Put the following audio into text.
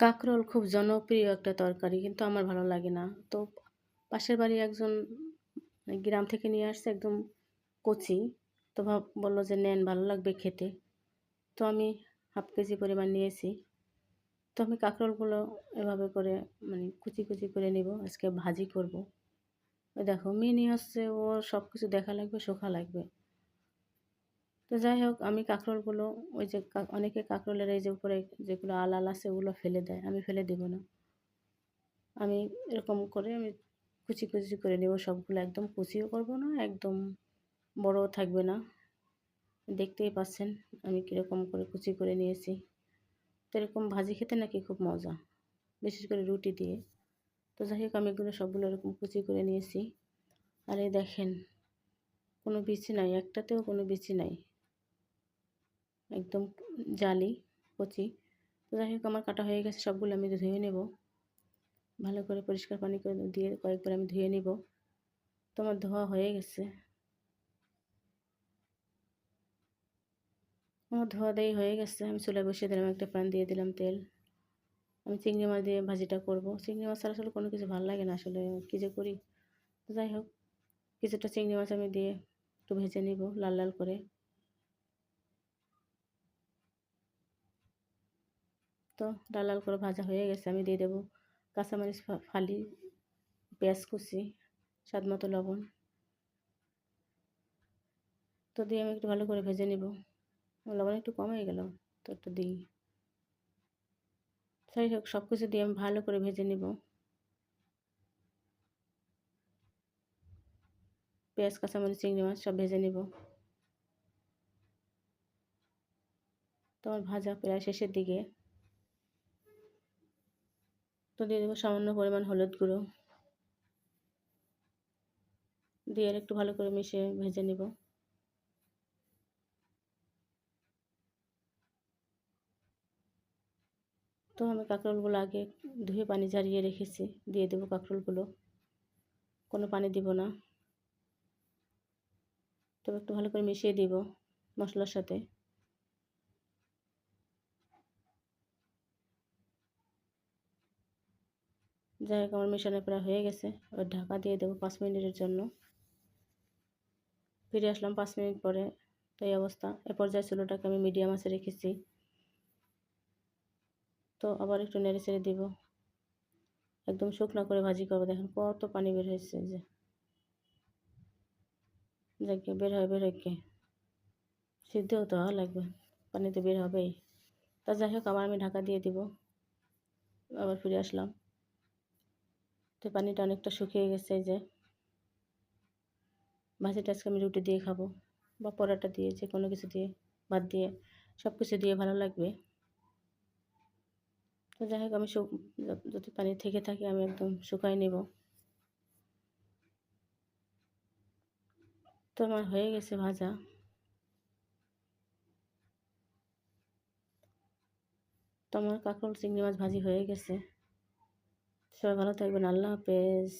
কাঁকরোল খুব জনপ্রিয় একটা তরকারি, কিন্তু আমার ভালো লাগে না। তো পাশের বাড়ি একজন মানে গ্রাম থেকে নিয়ে আসছে একদম কচি, তো ভাব বলল যে, নেন, ভালো লাগবে খেতে। তো আমি হাফ কেজি পরিমাণ নিয়েছি। তো আমি কাঁকরোলগুলো এভাবে করে মানে কুচি কুচি করে নিব, আজকে ভাজি করব। দেখো নিয়ে আসছে ও সব কিছু দেখা লাগবে, শোখা লাগবে। তো যাই হোক আমি কাঁকরোলগুলো ওই যে অনেকে কাঁকরোলের এই যে উপরে যেগুলো আল আল আছে ওগুলো ফেলে দেয়, আমি ফেলে দেবো না। আমি এরকম করে আমি কুচি কুচি করে নেব, সবগুলো একদম কুচিও করব না, একদম বড়ও থাকবে না। দেখতেই পাচ্ছেন আমি কীরকম করে কুচি করে নিয়েছি। তো এরকম ভাজি খেতে নাকি খুব মজা, বিশেষ করে রুটি দিয়ে। তো যাই হোক, আমি এগুলো সবগুলো এরকম কুচি করে নিয়েছি। আর এই দেখেন, কোনো বিচি নাই, একটাতেও কোনো বিচি নাই। একদম জালি, কচি। তো যাই হোক, আমার কাটা হয়ে গেছে, সবগুলো আমি ধুয়ে নেব। ভালো করে পরিষ্কার পানি করে দিয়ে কয়েকবার আমি ধুয়ে নিব। তো আমার ধোয়া হয়ে গেছে। আমার ধোয়া দেয় হয়ে গেছে। আমি চুলায় বসিয়ে দিলাম, একটা প্যান দিয়ে দিলাম তেল। আমি চিংড়ি মাছ দিয়ে ভাজিটা করব। চিংড়ি মাছ ছাড়া আসলে কোনো কিছু ভালো লাগে না আসলে, কী যে করি। যাই হোক, কিছুটা চিংড়ি মাছ আমি দিয়ে একটু ভেজে নিব লাল লাল করে। তো লাল লাল করে ভাজা হয়ে গেছে, আমি দিয়ে দেবো কাঁচামরিচ ফালি, পেঁয়াজ কুচি, স্বাদ মতো লবণ। তো দিয়ে আমি একটু ভালো করে ভেজে নিব। লবণ একটু কম হয়ে গেল, তো একটু দিই। হোক সব কিছু দিয়ে আমি ভালো করে ভেজে নিব। পেঁয়াজ, কাঁচামরিচ, চিংড়ি মাছ সব ভেজে নিব। তোমার ভাজা প্রায় শেষের দিকে। তো দিয়ে দেবো সামান্য পরিমাণ হলুদ গুঁড়ো। দিয়ে একটু ভালো করে মিশিয়ে ভেজে নিব। তো আমি কাঁকরোলগুলো আগে ধুয়ে পানি ঝারিয়ে রেখেছি, দিয়ে দেবো কাঁকরোলগুলো। কোনো পানি দিব না। তো একটু ভালো করে মিশিয়ে দিব মশলার সাথে। যাই হোক, আমার মেশানো প্রায় হয়ে গেছে। এবার ঢাকা দিয়ে দেবো পাঁচ মিনিটের জন্য। ফিরে আসলাম পাঁচ মিনিট পরে। তো এই অবস্থা। এ পর্যায়ে চুলোটাকে আমি মিডিয়াম আছে রেখেছি। তো আবার একটু নেড়ে ছেড়ে দিব। একদম শুকনো করে ভাজি করব। দেখেন কত পানি বের হয়েছে যে। যাকে বের হয় বের হয় সিদ্ধ হতে হওয়া লাগবে। পানি তো বের হবেই। তা যাই হোক, আবার আমি ঢাকা দিয়ে দিব। আবার ফিরে আসলাম। তো পানিটা অনেকটা শুকিয়ে গেছে যে। ভাজিটা আজকে আমি রুটি দিয়ে খাব বা পরোটা দিয়ে, যে কোনো কিছু দিয়ে, ভাত দিয়ে, সব কিছু দিয়ে ভালো লাগবে। তো যাই হোক, আমি যদি পানি থেকে থাকে আমি একদম শুকাই নেব। তো আমার হয়ে গেছে ভাজা। তো আমার কাঁকরোল চিংড়ি মাছ ভাজি হয়ে গেছে। সবাই ভালো থাকবেন আল্লাহ হাফেজ